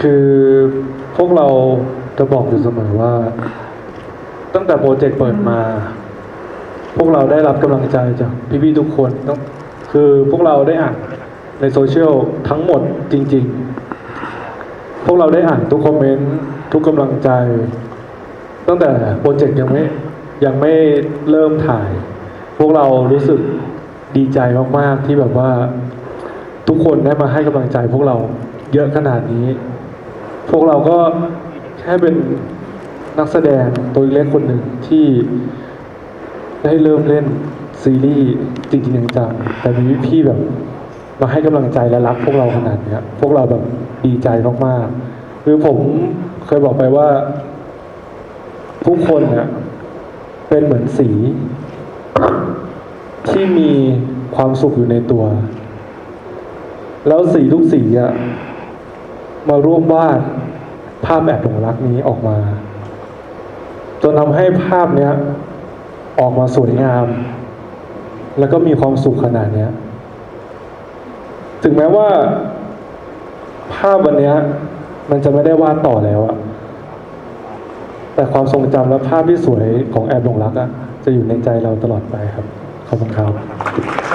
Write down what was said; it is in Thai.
คือพวกเราจะบอกอยู่เสมอว่า ตั้งแต่โปรเจกต์เปิดมา พวกเราได้รับกำลังใจจากพี่ๆทุกคนต้องคือพวกเราได้อ่านในโซเชียลทั้งหมดจริง ๆ พวกเราได้อ่านทุกคอมเมนต์ทุกกำลังใจ ตั้งแต่โปรเจกต์ยังไม่ยังไม่เริ่มถ่าย พวกเรารู้สึกดีใจมากๆที่แบบว่า ทุกคนได้มาให้กำลังใจพวกเราเยอะขนาดนี้ พวกเราก็แค่เป็นนักแสดงตัวเล็กคนหนึ่งที่ได้เริ่มเล่นซีรีส์จริงๆจังๆแต่มีพี่แบบมาให้กำลังใจและรักพวกเราขนาดนี้พวกเราแบบดีใจมากๆคือผมเคยบอกไปว่า ทุกคนเนี่ยเป็นเหมือนสี ที่มีความสุขอยู่ในตัว แล้วสีทุกสีอะ มาร่วมวาดภาพแบบหลงรักนี้ออกมาจนทำให้ภาพเนี้ยออกมาสวยงาม แล้วก็มีความสุขขนาดเนี้ย ถึงแม้ว่า ภาพวันเนี้ยมันจะไม่ได้วาดต่อแล้วอะแต่ความทรงจำและภาพที่สวยของแอบหลงรักอะจะอยู่ในใจเราตลอดไปครับ ขอบคุณครับ